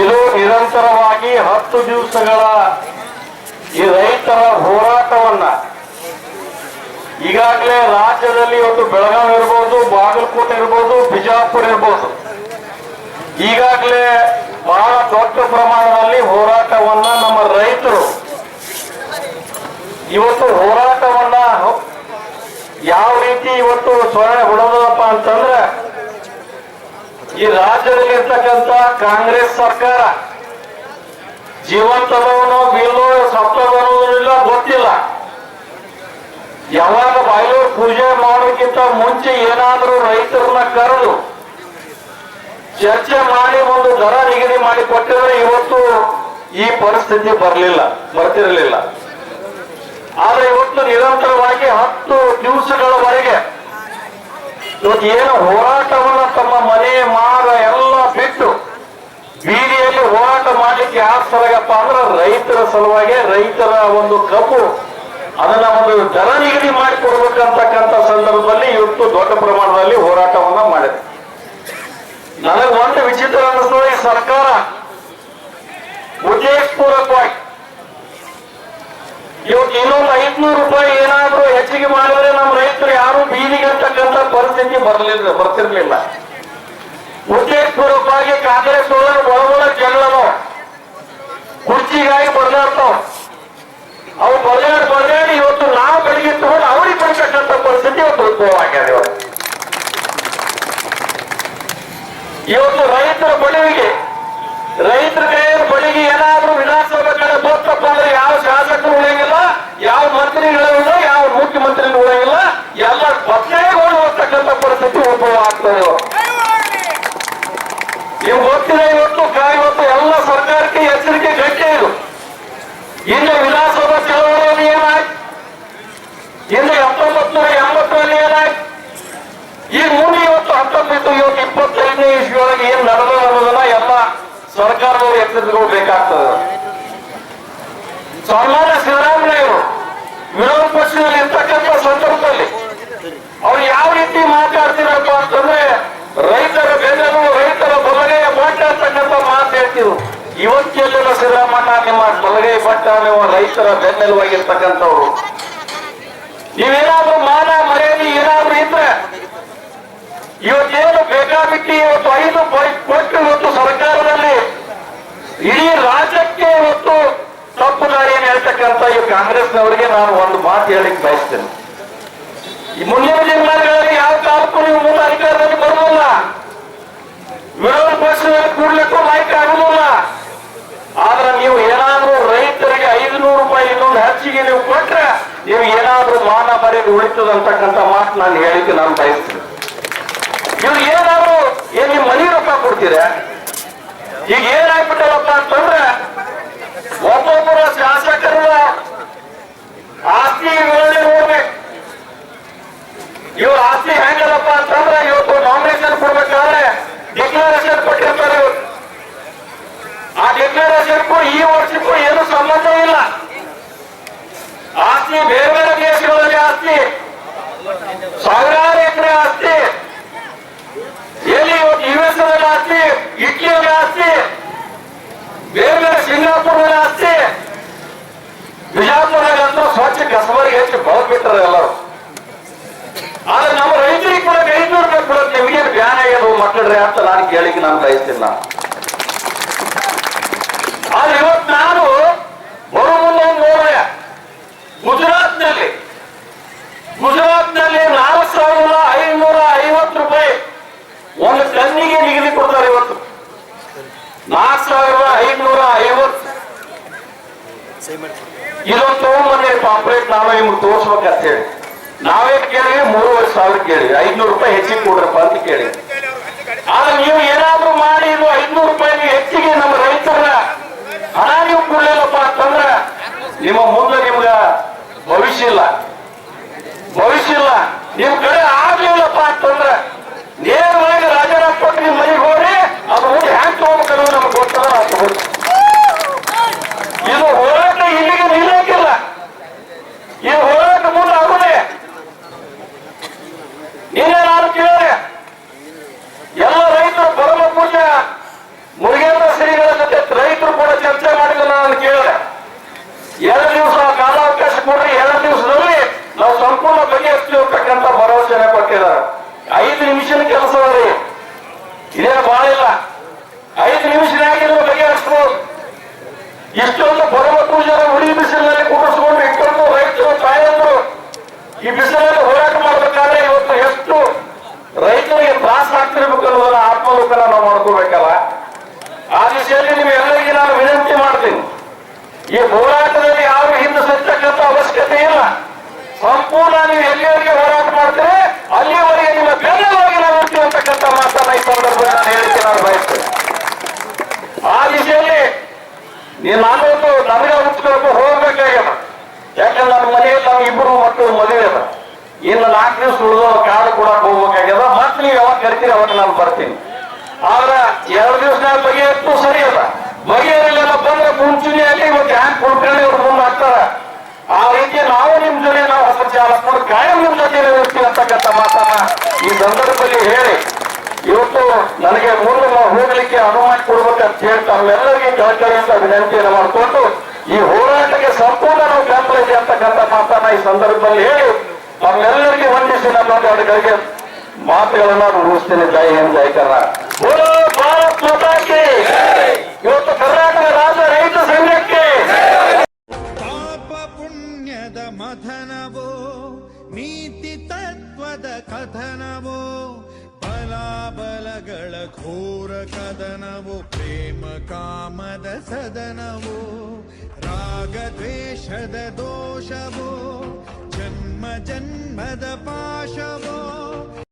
ಇದು ನಿರಂತರವಾಗಿ ಹತ್ತು ದಿವಸಗಳ ಈ ರೈತರ ಹೋರಾಟವನ್ನ. ಈಗಾಗಲೇ ರಾಜ್ಯದಲ್ಲಿ ಇವತ್ತು ಬೆಳಗಾವಿ ಇರ್ಬೋದು, ಬಾಗಲಕೋಟೆ ಇರ್ಬೋದು, ಬಿಜಾಪುರ ಇರ್ಬೋದು. ಈಗಾಗಲೇ ಬಹಳ ದೊಡ್ಡ ಪ್ರಮಾಣದಲ್ಲಿ ಹೋರಾಟವನ್ನ ನಮ್ಮ ರೈತರು. ಇವತ್ತು ಹೋರಾಟವನ್ನ ಯಾವ ರೀತಿ ಇವತ್ತು ಸ್ವರ್ಣ ಹೊಡೆದಪ್ಪ ಅಂತಂದ್ರೆ ಈ ರಾಜ್ಯದಲ್ಲಿ ಇರ್ತಕ್ಕಂತ ಕಾಂಗ್ರೆಸ್ ಸರ್ಕಾರ ಜೀವಂತದವನು ಬಿಲ್ಲೋ ಸತ್ತದವನು ಇಲ್ಲ ಗೊತ್ತಿಲ್ಲ. ಯಾವಾಗ ಬಾಯ್ಲೂರು ಪೂಜೆ ಮಾಡೋಕ್ಕಿಂತ ಮುಂಚೆ ಏನಾದರೂ ರೈತರನ್ನ ಕರೆದು ಚರ್ಚೆ ಮಾಡಿ ಒಂದು ದರ ನಿಗದಿ ಮಾಡಿ ಕೊಟ್ಟಿದ್ರೆ ಇವತ್ತು ಈ ಪರಿಸ್ಥಿತಿ ಬರಲಿಲ್ಲ, ಬರ್ತಿರಲಿಲ್ಲ. ಆದ್ರೆ ಇವತ್ತು ನಿರಂತರವಾಗಿ ಹತ್ತು ದಿವಸಗಳವರೆಗೆ ಇವತ್ತು ಏನು ಹೋರಾಟವನ್ನ ತಮ್ಮ ಮನೆ ಮಾರ ಎಲ್ಲ ಬಿಟ್ಟು ಬೀದಿಯಲ್ಲಿ ಹೋರಾಟ ಮಾಡ್ಲಿಕ್ಕೆ ಯಾವ ಸಲಗಪ್ಪ ಅಂದ್ರೆ ರೈತರ ಸಲುವಾಗಿ ರೈತರ ಒಂದು ಕಬ್ಬು, ಅದನ್ನ ಒಂದು ದರ ನಿಗದಿ ಮಾಡಿಕೊಡ್ಬೇಕಂತಕ್ಕಂಥ ಸಂದರ್ಭದಲ್ಲಿ ಇವತ್ತು ದೊಡ್ಡ ಪ್ರಮಾಣದಲ್ಲಿ ಹೋರಾಟವನ್ನ ಮಾಡಿದೆ. ನನಗೆ ಒಂದು ವಿಚಿತ್ರ ಅನ್ನಿಸ್ತದೆ ಈ ಸರ್ಕಾರ ಉದ್ದೇಶಪೂರ್ವಕವಾಗಿ ಇವತ್ತು ಇನ್ನೊಂದು ಐದ್ನೂರು ರೂಪಾಯಿ ಏನಾದ್ರೂ ಹೆಚ್ಚಿಗೆ ಮಾಡಿದ್ರೆ ಯಾರು ಬೀದಿಗಿರ್ತಕ್ಕಂಥ ಪರಿಸ್ಥಿತಿ ಬರಲಿಲ್ಲ, ಬರ್ತಿರ್ಲಿಲ್ಲ. ಉದ್ದೇಶಪೂರ್ವಕವಾಗಿ ಕಾಂಗ್ರೆಸ್ ಒಳಗೆ ಒಳ ಒಳಗೊಳ ಜಗಳವು ಕುರ್ಚಿಗಾಗಿ ಬಡದಾಡ್ತಾವ ಅವು ಬಡದಾಡಿ ಬಡದಾಡಿ ಇವತ್ತು ನಾವು ಬೆಳಿಗ್ಗೆ ತಗೊಂಡು ಅವ್ರಿಗೆ ಬರ್ತಕ್ಕಂಥ ಪರಿಸ್ಥಿತಿ ಇವತ್ತು ಉದ್ಭವ ಇವತ್ತು. ರೈತರ ಬಳಿವಿಗೆ ರೈತರ ಕೈಯ ಬಳಿಗೆ ಏನಾದ್ರೂ ವಿಧಾನಸಭೆ ಕಡೆ ಹೋಗ್ತಪ್ಪ ಅಂದ್ರೆ ಯಾವ ಶಾಸಕರು ಉಳಿಯಂಗಿಲ್ಲ, ಯಾವ ಮಂತ್ರಿಗಳಿಲ್ಲ ಯಾವ ಮುಖ್ಯಮಂತ್ರಿ ಉಳಿಯಂಗಿಲ್ಲ, ಎಲ್ಲ ಪತ್ನಿಗಳು ಹೋಗ್ತಕ್ಕಂಥ ಪರಿಸ್ಥಿತಿ ಉದ್ಭವ ಆಗ್ತದೆ. ನೀವು ಗೊತ್ತಿದೆ ಇವತ್ತು ಇವತ್ತು ಎಲ್ಲ ಸರ್ಕಾರಕ್ಕೆ ಎಚ್ಚರಿಕೆ ಗಟ್ಟಿ ಇದು. ಇನ್ನು ವಿಧಾನಸಭಾ ಚಳವಳಿಯಲ್ಲಿ ಏನಾಯ್ತು? ಇನ್ನು ಹತ್ತೊಂಬತ್ತು ನೂರ ಎಂಬತ್ತರಲ್ಲಿ ಏನಾಯ್ತು? ಈ ಮೂರು ಇವತ್ತು ಹತ್ತೊಂಬತ್ತು, ಇವತ್ತು ಇಪ್ಪತ್ತೈದನೇ ಇಸ್ವಿಯೊಳಗೆ ಏನ್ ನಡೆದ ಅನ್ನೋದನ್ನ ಎಲ್ಲ ಸರ್ಕಾರದವರು ಎಚ್ಚರಿಸಿಕೊಳ್ಬೇಕಾಗ್ತದೆ ಸನ್ಮಾನ್ಯ ಸಿದ್ದರಾಮಯ್ಯವರು ವಿರೋಧ ಪಕ್ಷದಲ್ಲಿ ಇರ್ತಕ್ಕಂಥ ಸಂದರ್ಭದಲ್ಲಿ ಅವ್ರು ಯಾವ ರೀತಿ ಮಾತಾಡ್ತಿರಪ್ಪ ಅಂತಂದ್ರೆ ರೈತರ ಬೆನ್ನೆಲು ರೈತರ ಬಲಗೈಯ ಬಟ್ಟ ಅಂತಕ್ಕಂಥ ಮಾತು ಹೇಳ್ತಿದ್ರು. ಇವತ್ತೆಲ್ಲ ಸಿದ್ದರಾಮಣ್ಣ ನಿಮ್ಮ ಬಲಗೈ ಬಟ್ಟ ನೀವು ರೈತರ ಬೆನ್ನೆಲುವಾಗಿರ್ತಕ್ಕಂಥವ್ರು ನೀವೇನಾದ್ರೂ ಮಾನ ಮರ್ಯಾದೆ ಏನಾದ್ರೂ ಇದ್ರೆ ಇವತ್ತೇನು ಬೇಕಾಬಿಟ್ಟಿ ಇವತ್ತು ಐದು ಕೊಟ್ಟು ಇವತ್ತು ಸರ್ಕಾರದಲ್ಲಿ ಇಡೀ ರಾಜ್ಯಕ್ಕೆ ಇವತ್ತು ತಪ್ಪು ಹೇಳ್ತಕ್ಕಂಥ ಈ ಕಾಂಗ್ರೆಸ್ನವರಿಗೆ ನಾನು ಒಂದು ಮಾತು ಹೇಳಿಕ್ ಬಯಸ್ತೇನೆ. ಈ ಮುಂದಿನ ದಿನಮಾನಗಳಲ್ಲಿ ಯಾವ ಕಾಲಕ್ಕೂ ನೀವು ಮೂಲ ಅಧಿಕಾರದಲ್ಲಿ ಬರುವುದಿಲ್ಲ? ವಿರೋಧ ಪಕ್ಷದಲ್ಲಿ ಕೂಡ್ಲಿಕ್ಕೂ ಲೈಕ್ ಆಗುವುದಿಲ್ಲ. ಆದ್ರೆ ನೀವು ಏನಾದ್ರೂ ರೈತರಿಗೆ ಐದುನೂರು ರೂಪಾಯಿ ಇನ್ನೊಂದು ಹೆಚ್ಚಿಗೆ ನೀವು ಕೊಟ್ರೆ ನೀವು ಏನಾದ್ರೂ ಮಾನ ಮರ್ಯಾದೆ ಉಳಿತದಂತಕ್ಕಂಥ ಮಾತು ನಾನು ಹೇಳಿಕ್ಕೆ ನಾನು ಬಯಸ್ತೇನೆ. ನೀವು ಏನಾದ್ರು ಏನ್ ನಿಮ್ ಮನಿ ರೊಕ್ಕ ಕೊಡ್ತೀರಾ? ಈಗ ಏನಾಗ್ಬಿಟ್ಟಲ್ಲಪ್ಪ ಅಂತಂದ್ರೆ ಒಬ್ಬೊಬ್ಬರ ಶಾಸಕರ ಆಸ್ತಿ ವಿವರಣೆ ನೋಡ್ಬೇಕು ಇವ್ರ ಆಸ್ತಿ ಹೆಂಗಲ್ಲಪ್ಪ ಅಂತಂದ್ರೆ ಇವತ್ತು ನಾಮಿನೇಷನ್ ಕೊಡ್ಬೇಕಾದ್ರೆ ಡಿಕ್ಲರೇಷನ್ ಕೊಟ್ಟಿರ್ತಾರೆ ಇವ್ರು ಆ ಡಿಕ್ಲರೇಷನ್ಗೂ ಈ ವರ್ಷಕ್ಕೂ ಏನು ಸಂಬಂಧ ಇಲ್ಲ ಆಸ್ತಿ ಬೇರೆ ಬೇರೆ ದೇಶಗಳಲ್ಲಿ ಆಸ್ತಿ ಸಾವಿರಾರು ಎಕರೆ ಆಸ್ತಿ ಎಲ್ಲಿ ಇವತ್ತು ಯು ಎಸ್ ಅಲ್ಲಿ ಆಸ್ತಿ ಇಟ್ಲಿಯಲ್ಲಿ ಆಸ್ತಿ ಬೇರೆ ಅಷ್ಟೇ ಬಿಜಾಪುರದಲ್ಲಿ ಸ್ವಚ್ಛ ಕಸಬರಿಗೆ ಹೆಚ್ಚು ಬಹುತ್ ಬಿಟ್ಟರೆ ಎಲ್ಲರೂ. ಆದ್ರೆ ನಮ್ಮ ರೈತರಿಗೆ ಕೂಡ ಐದ್ನೂರು ರೂಪಾಯಿ ಕೊಡೋದು ನಿಮಗೇನು ಬ್ಯಾನ್ ಆಗ್ಯದ ಮಕ್ಕಳ್ರಿ ಅಂತ ನಾನು ಕೇಳಿಕ್ ನಾನು ಬಯಸ್ತೀನಿ ನಾನು ಆದ್ರೆ ಇವತ್ತು ನಾನು ಬರೋ ಮುಂದೆ ಒಂದು ನೋಡಿದೆ ಗುಜರಾತ್ನಲ್ಲಿ. ಗುಜರಾತ್ನಲ್ಲಿ ನಾಲ್ಕು ಸಾವಿರದ ಐನೂರ ಐವತ್ತು ರೂಪಾಯಿ ಒಂದು ಟನ್ನಿಗೆ ನಿಗದಿ ಕೊಡ್ತಾರೆ ಇವತ್ತು ನಾಲ್ಕು ಸಾವಿರದ ಐನೂರ ಐವತ್ತು ಇದೊಂದು ಮೊನ್ನೆ ಪಾಂಪ್ಲೇಟ್ ನಾವೇ ನಿಮ್ಗೆ ತೋರಿಸ್ಬೇಕಂತ ಹೇಳಿ. ನಾವೇ ಕೇಳಿ, ಮೂರುವರೆ ಸಾವಿರ ಕೇಳಿ. ಐದ್ನೂರು ರೂಪಾಯಿ ಹೆಚ್ಚಿಗೆ ಕೊಡ್ರಪ್ಪ ಅಂತ ಕೇಳಿ. ಆದ್ರೆ ನೀವು ಏನಾದ್ರೂ ಮಾಡಿ, ಇದು ಐದ್ನೂರು ರೂಪಾಯಿ ಹೆಚ್ಚಿಗೆ ನಮ್ಮ ರೈತರ ಹಣ ನೀವು ಕೊಡ್ಲಿಲ್ಲಪ್ಪ ಅಂತಂದ್ರೆ ನಿಮ್ಮ ಮುಂದೆ ನಿಮ್ಗ ಭವಿಷ್ಯ ಇಲ್ಲ. ಭವಿಷ್ಯ ಇಲ್ಲ. ನಿಮ್ ಕಡೆ ಆಗ್ಲಿಲ್ಲಪ್ಪ ಅಂತಂದ್ರೆ ನೇರವಾಗಿ ರಾಜಾರಾಮ್ ಕೊಟ್ಟು ನಿಮ್ ಮನೆಗೆ ಹೋಗ್ರಿ ಅದು ಹೋಗಿ ಹ್ಯಾಂಗ್ ತಗೋಬೇಕು ಅನ್ನೋದು ನಮ್ಗೆ ಗೊತ್ತದ ನಾವು ತಗೋತೀವಿ. ಇದು ಹೋರಾಟ ಇಲ್ಲಿಗೆ ನಿಲ್ಲಕ್ಕಿಲ್ಲ ಇದು ಹೋರಾಟ ಮುಂದೆ ಆಗುದೇ ನಿನ್ನೆ ನಾನು ಕೇಳಿದೆ ಎಲ್ಲ ರೈತರು ಪರಮ ಪೂಜ್ಯ ಮುರುಗೇಂದ್ರ ಶ್ರೀಗಳ ಜೊತೆ ಸಂಪೂರ್ಣ ಬಗೆಹರಿಸ್ತೀವಿ ಅಂತಕ್ಕಂಥ ಭರವಸೆನೆ ಕೊಟ್ಟಿದ್ದಾರೆ ಐದು ನಿಮಿಷದ ಕೆಲಸ ರೀ ಇದೇನು ಬಹಳ ಇಲ್ಲ ಐದು ನಿಮಿಷನಾಗಿದ್ರೆ ಬಗೆಹರಿಸ್ಬೋದು ಇಷ್ಟೊಂದು ಬರುವತ್ತು ಜನ ಉಳಿ ಬಿಸಿಲಿನಲ್ಲಿ ಕೂಡಿಸ್ಕೊಂಡು ಇಷ್ಟೊಂದು ರೈತರು ತಾಯಂದ್ರು ಈ ಬಿಸಿಲಲ್ಲಿ ಹೋರಾಟ ಮಾಡ್ಬೇಕಾದ್ರೆ ಇವತ್ತು ಎಷ್ಟು ರೈತರಿಗೆ ತ್ರಾಸ ಆಗ್ತಿರ್ಬೇಕು ಅನ್ನೋದನ್ನ ಆತ್ಮಲೋಕನ ನಾವು ಮಾಡ್ಕೋಬೇಕಲ್ಲ ಆ ದಿಶೆಯಲ್ಲಿ ನಿಮ್ಮೆಲ್ಲರಿಗೆ ನಾನು ವಿನಂತಿ ಮಾಡ್ತೀನಿ ಈ ಹೋರಾಟದಲ್ಲಿ ಯಾರು ಹಿಂದೆ ಸತ್ತಕ್ಕಂತ ಅವಶ್ಯಕತೆ ಇಲ್ಲ. ಸಂಪೂರ್ಣ ನೀವು ಎಲ್ಲಿಯವರೆಗೆ ಹೋರಾಟ ಮಾಡ್ತೀರಿ, ಅಲ್ಲಿಯವರೆಗೆ ನಿಮ್ಮ ಬೆನ್ನವಾಗಿ ನಾವು ಅಂತಕ್ಕಂಥ ಮಾತನ್ನ ಈ ಸಂದರ್ಭದಲ್ಲಿ ನಾನು ಹೇಳಿಕೆ ನಾನು ಬಯಸ್ತೇನೆ. ಆ ದಿಶೆಯಲ್ಲಿ ನೀನು ನಾನೊಂದು ಉತ್ಬೇಕು ಹೋಗ್ಬೇಕಾಗ್ಯದ. ಯಾಕಂದ್ರೆ ನನ್ನ ಮನೆಯಲ್ಲಿ ನಮ್ಗೆ ಇಬ್ಬರು ಮಕ್ಕಳು ಮದುವೆ ಅದ. ಇನ್ನು ನಾಲ್ಕು ದಿವಸ ಉಳಿದು ಕಾಡು ಕೂಡ ಹೋಗ್ಬೇಕಾಗ್ಯದ. ಮತ್ತೆ ನೀವು ಯಾವಾಗ ಕರಿತೀರಿ, ಅವಾಗ ನಾನು ಬರ್ತೀನಿ. ಆದ್ರೆ ಎರಡು ದಿವಸ ಬಗೆಹತ್ತು ಸರಿ ಅದ ಬಗೆಹರಿಲ್ಲ ಬಂದ್ರೆ ಮುಂಚೂಣಿಯಲ್ಲಿ ಇವತ್ತು ಹ್ಯಾಂಗ್ ಇವ್ರು ಮುಂದೆ ಹಾಕ್ತಾರ ಆ ರೀತಿ ನಾವು ನಿಮ್ ಜೊತೆ ನಾವು ಹೊಸ ಚಾಲಕರು ಕಾಯಂ ನಿಮ್ ಜೊತೆ ಇರ್ತೀವಿ ಅಂತಕ್ಕಂಥ ಮಾತನ್ನ ಈ ಸಂದರ್ಭದಲ್ಲಿ ಹೇಳಿ, ಇವತ್ತು ನನಗೆ ಮುಂದೆ ಹೋಗಲಿಕ್ಕೆ ಅನುಮತಿ ಕೊಡ್ಬೇಕಂತ ಹೇಳಿ ತಾವೆಲ್ಲರಿಗೆ ಕಳಕಳಿಯಿಂದ ವಿನಂತಿಯನ್ನು ಮಾಡಿಕೊಂಡು ಈ ಹೋರಾಟಕ್ಕೆ ಸಂಪೂರ್ಣ ನಾವು ಬೆಂಬಲ ಇದೆ ಅಂತಕ್ಕಂಥ ಮಾತನ್ನ ಈ ಸಂದರ್ಭದಲ್ಲಿ ಹೇಳಿ, ನಮ್ಮೆಲ್ಲರಿಗೆ ವಂದಿಸಿ ನಮ್ಮ ಮಾತುಗಳನ್ನ ಮುಗಿಸ್ತೇನೆ ಜೈ ಹಿಂದ್, ಜೈ ಕರ್ನಾಟಕ. ಬಲಾಬಲಗಳ ಘೋರ ಕದನವೋ ಪ್ರೇಮ ಕಾಮದ ಸದನವೋ ರಾಗ ದ್ವೇಷದ ದೋಷವೋ ಜನ್ಮ ಜನ್ಮದ ಪಾಶವೋ